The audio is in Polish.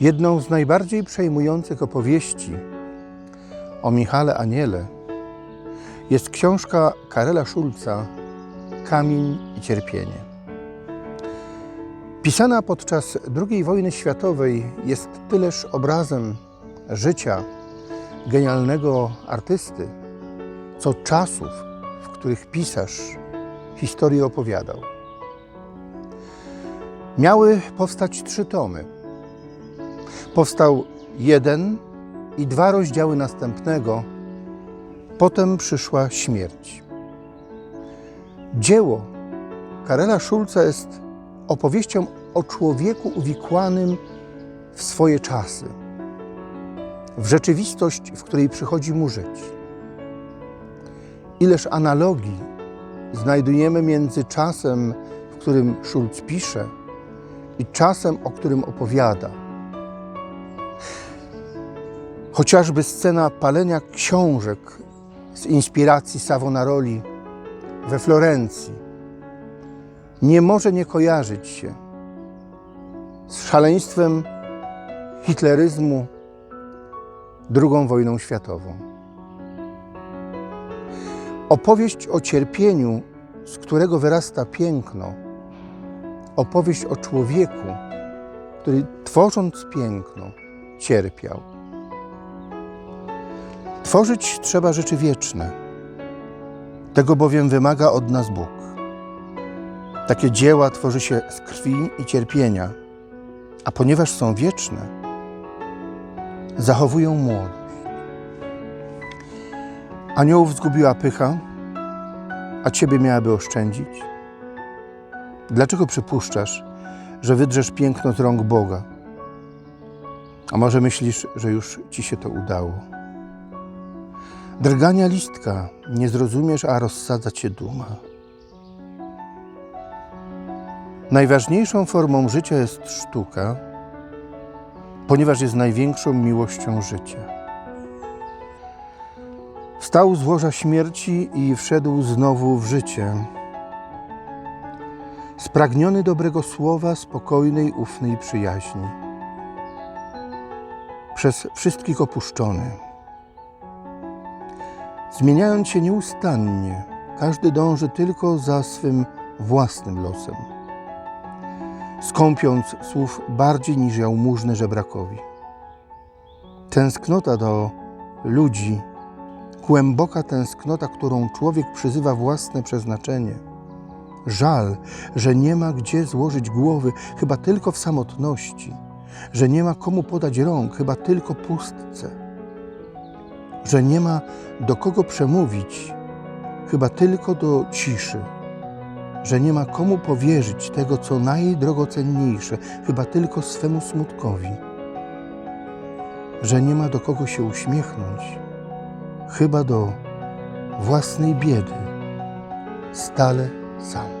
Jedną z najbardziej przejmujących opowieści o Michale Aniele jest książka Karela Szulca Kamień i cierpienie. Pisana podczas II wojny światowej jest tyleż obrazem życia genialnego artysty, co czasów, w których pisarz historię opowiadał. Miały powstać trzy tomy. Powstał jeden i dwa rozdziały następnego, potem przyszła śmierć. Dzieło Karela Szulca jest opowieścią o człowieku uwikłanym w swoje czasy, w rzeczywistość, w której przychodzi mu żyć. Ileż analogii znajdujemy między czasem, w którym Szulc pisze, i czasem, o którym opowiada. Chociażby scena palenia książek z inspiracji Savonaroli we Florencji nie może nie kojarzyć się z szaleństwem hitleryzmu II wojną światową. Opowieść o cierpieniu, z którego wyrasta piękno, opowieść o człowieku, który tworząc piękno, cierpiał. Tworzyć trzeba rzeczy wieczne. Tego bowiem wymaga od nas Bóg. Takie dzieła tworzy się z krwi i cierpienia, a ponieważ są wieczne, zachowują młodość. Aniołów zgubiła pycha, a ciebie miałaby oszczędzić? Dlaczego przypuszczasz, że wydrzesz piękno z rąk Boga? A może myślisz, że już ci się to udało? Drgania listka nie zrozumiesz, a rozsadza cię duma. Najważniejszą formą życia jest sztuka, ponieważ jest największą miłością życia. Wstał z łoża śmierci i wszedł znowu w życie. Spragniony dobrego słowa, spokojnej, ufnej przyjaźni. Przez wszystkich opuszczony. Zmieniając się nieustannie, każdy dąży tylko za swym własnym losem, skąpiąc słów bardziej niż jałmużny żebrakowi. Tęsknota do ludzi, głęboka tęsknota, którą człowiek przyzywa własne przeznaczenie. Żal, że nie ma gdzie złożyć głowy, chyba tylko w samotności, że nie ma komu podać rąk, chyba tylko pustce że nie ma do kogo przemówić, chyba tylko do ciszy, że nie ma komu powierzyć tego, co najdrogocenniejsze, chyba tylko swemu smutkowi, że nie ma do kogo się uśmiechnąć, chyba do własnej biedy, stale sam.